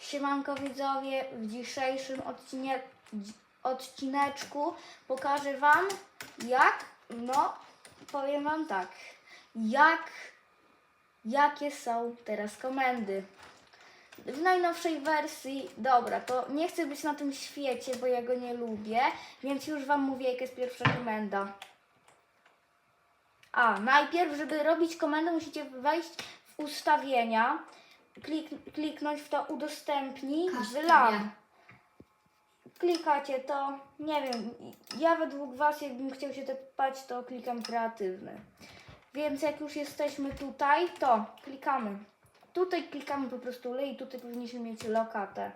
Siemanko widzowie, w dzisiejszym odcinie, odcineczku pokażę Wam jak, no powiem Wam tak, jak, jakie są teraz komendy. W najnowszej wersji, dobra, to nie chcę być na tym świecie, bo ja go nie lubię, więc już Wam mówię, jaka jest pierwsza komenda. A, najpierw, żeby robić komendę, musicie wejść w ustawienia, klik, kliknąć w to udostępnij wie. Klikacie to, nie wiem, ja według Was, jakbym chciał się tepać, to klikam kreatywny. Więc jak już jesteśmy tutaj, to klikamy. Tutaj klikamy po prostu lej i tutaj powinniśmy mieć lokatę.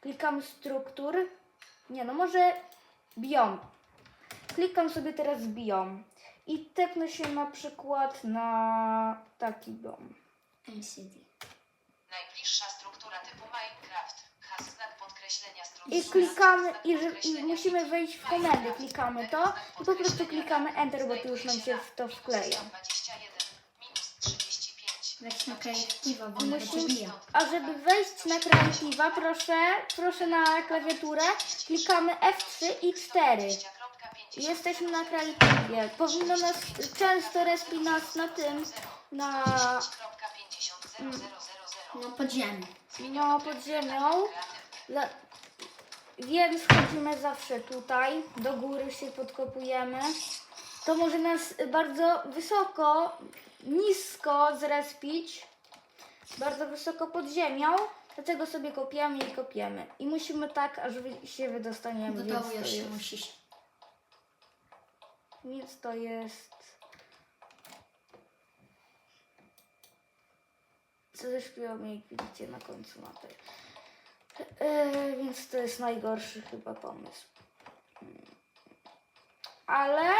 Klikamy struktur. Nie, no może biom. Klikam sobie teraz biom. I tepnę się na przykład na taki biom. LCD. I klikamy, i, i musimy wejść w komendy, klikamy to i po prostu klikamy Enter, bo to już nam się w to wkleja. 121, minus 35. Weź na kreatywa, bo musimy, a żeby wejść na kreatywa, proszę, proszę na klawiaturę, klikamy F3 i 4. I Jesteśmy na kreatywie. Powinno nas często respi nas na tym, na No podziemie. no, pod ziemią. Dla, więc chodzimy zawsze tutaj, do góry się podkopujemy. To może nas bardzo wysoko, nisko zrespić, bardzo wysoko pod ziemią. Dlatego sobie kopiemy i kopiemy. I musimy tak, aż wy- się wydostaniemy. Do dołu więc to jeszcze jest- musisz. Więc to jest. Co ześpiewam, jak widzicie na końcu mapy. E, więc to jest najgorszy chyba pomysł. Ale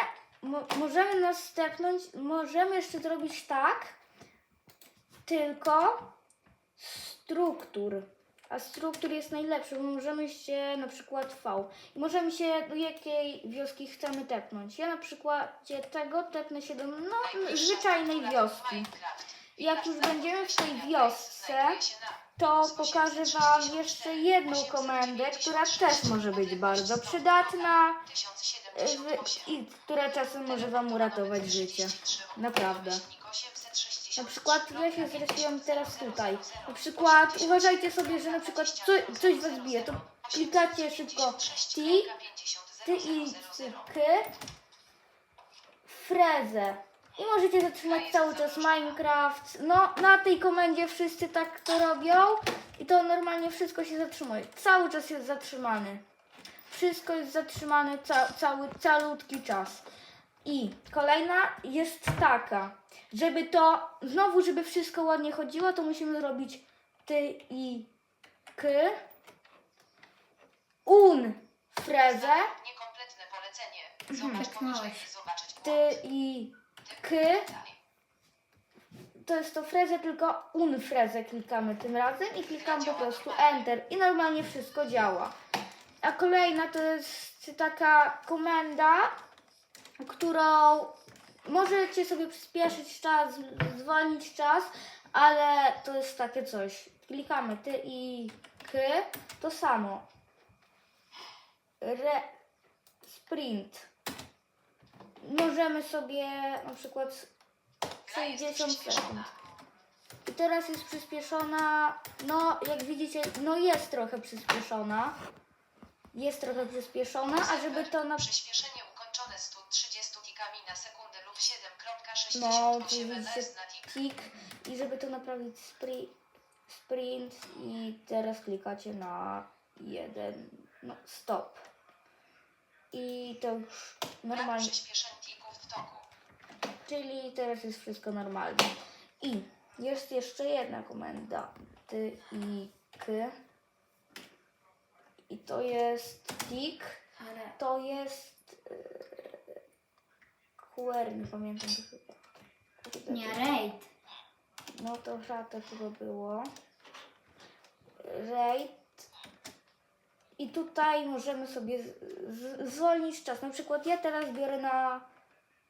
mo- możemy nas możemy jeszcze zrobić tak, tylko struktur. A struktur jest najlepszy, bo możemy się na przykład V. I możemy się do jakiej wioski chcemy tepnąć. Ja na przykładzie tego tepnę się do no, zwyczajnej wioski. I jak już będziemy w tej wiosce, to pokażę Wam jeszcze jedną komendę, która też może być bardzo przydatna e, i która czasem może Wam uratować życie. Naprawdę. Na przykład ja się zrespiłam teraz tutaj. Na przykład uważajcie sobie, że na przykład co, coś was bije, to klikacie szybko T, ty i cyky, frezę. I możecie zatrzymać cały czas Minecraft. No, na tej komendzie wszyscy tak to robią i to normalnie wszystko się zatrzymuje. Cały czas jest zatrzymany. Wszystko jest zatrzymane ca cały, calutki czas. I kolejna jest taka, żeby to, znowu, żeby wszystko ładnie chodziło, to musimy zrobić ty i k, un, frezę, Niekompletne polecenie. Mhm. Zobacz i zobaczyć ty i k, to jest to frezę, tylko un frezę klikamy tym razem i klikamy po prostu enter i normalnie wszystko działa. A kolejna to jest taka komenda, którą możecie sobie przyspieszyć czas, zwolnić czas, ale to jest takie coś. Klikamy ty i k, to samo. Re, sprint. Możemy sobie na przykład Gra jest 60 sekund. I teraz jest przyspieszona, no jak widzicie, no jest trochę przyspieszona. Jest trochę przyspieszona, a żeby to na... Przyspieszenie ukończone 130 tikami na sekundę lub 7.68 No, tu widzicie tik. i żeby to naprawić spri, sprint i teraz klikacie na jeden, no stop. I to już normalnie, czyli teraz jest wszystko normalnie. I jest jeszcze jedna komenda, ty i k. I to jest tik, to jest yy, QR, nie pamiętam to chyba. Kurde, nie to- raid. No to chyba to chyba było. Raid. I tutaj możemy sobie zwolnić czas. Na przykład ja teraz biorę na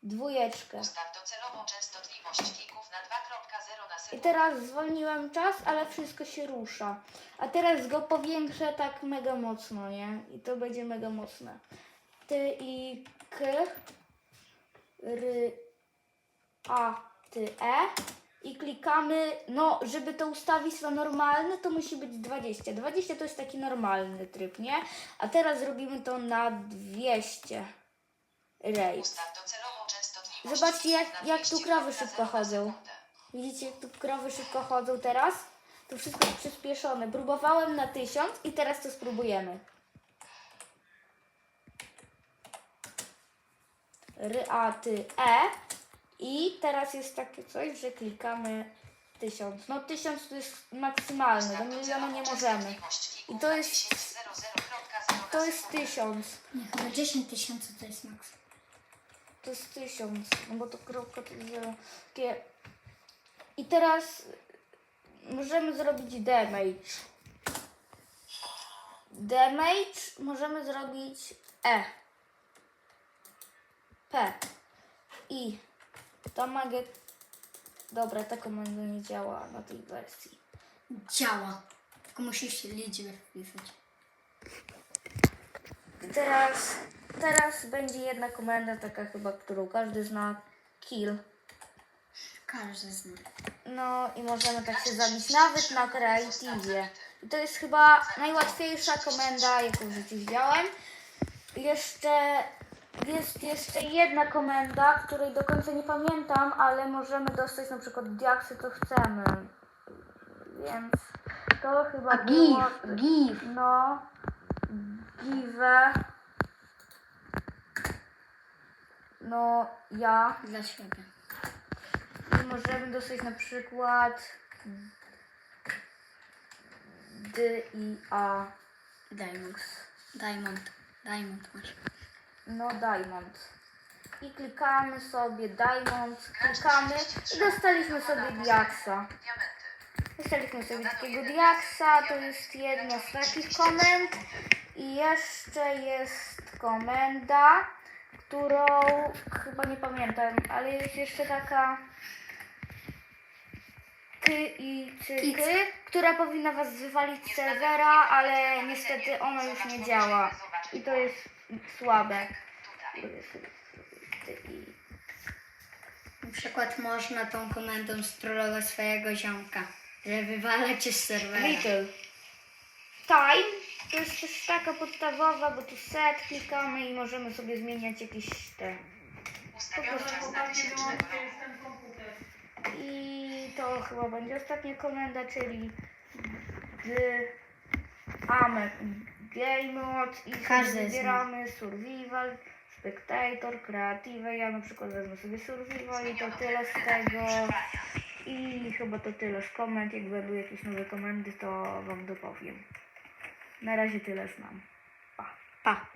dwójeczkę. Ustaw docelową częstotliwość tików na 2.0 na I teraz zwolniłem czas, ale wszystko się rusza. A teraz go powiększę tak mega mocno, nie? I to będzie mega mocne. Ty i k, r, a, ty, e. I klikamy, no, żeby to ustawić na normalny, to musi być 20. 20 to jest taki normalny tryb, nie? A teraz robimy to na 200 rate. Ustaw docelową częstotliwość. Zobaczcie, jak- na jak tu 200 krowy szybko chodzą. sekundę. Widzicie, jak tu krowy szybko chodzą teraz? To wszystko jest przyspieszone. Próbowałem na 1000 i teraz to spróbujemy. R, A, ty, E. I teraz jest takie coś, że klikamy 1000. No 1000 to jest maksymalne, do miliona nie możemy. I to jest- 10.00.0 na To jest sekundę. 1000. Nie, chyba 10 tysięcy to jest maks. To jest tysiąc, no bo to kropka to jest zero. Takie... I teraz możemy zrobić damage. Damage możemy zrobić E. P. I. Damage. Dobra, ta komenda nie działa na tej wersji. Działa. Tylko musisz liczbę wpisać. Teraz, teraz będzie jedna komenda taka chyba, którą każdy zna. Kill. Każdy zna. No i możemy tak się zabić nawet na kreatywie. I to jest chyba najłatwiejsza komenda, jaką w życiu widziałem. Jeszcze jest jeszcze jedna komenda, której do końca nie pamiętam, ale możemy dostać na przykład diaksy, co chcemy. Więc to chyba A było... give, give. No, give. No, ja. Dla siebie. I możemy dostać na przykład D i A. Diamond. Diamond. Diamond masz. No Diamond. I klikamy sobie Diamond, klikamy. i dostaliśmy sobie Diaksa. Dostaliśmy sobie takiego Diaksa, to jest jedna z takich komend. I jeszcze jest komenda, którą chyba nie pamiętam, ale jest jeszcze taka ty i cyky, która powinna was wywalić z serwera, ale niestety ona już nie działa. I to jest słabe. Na przykład można tą komendą strollować swojego ziomka, że wywala cię z serwera. Little. Time to jest też taka podstawowa, bo tu set klikamy i możemy sobie zmieniać jakieś te. Ustawiony czas na tysięcznego I to chyba będzie ostatnia komenda, czyli d ame game mode i Każdy wybieramy survival, spectator, creative. Ja na przykład wezmę sobie survival i to tyle z tego. I chyba to tyle z komend. Jak będą jakieś nowe komendy, to wam dopowiem. Na razie tyle znam. Pa. Pa.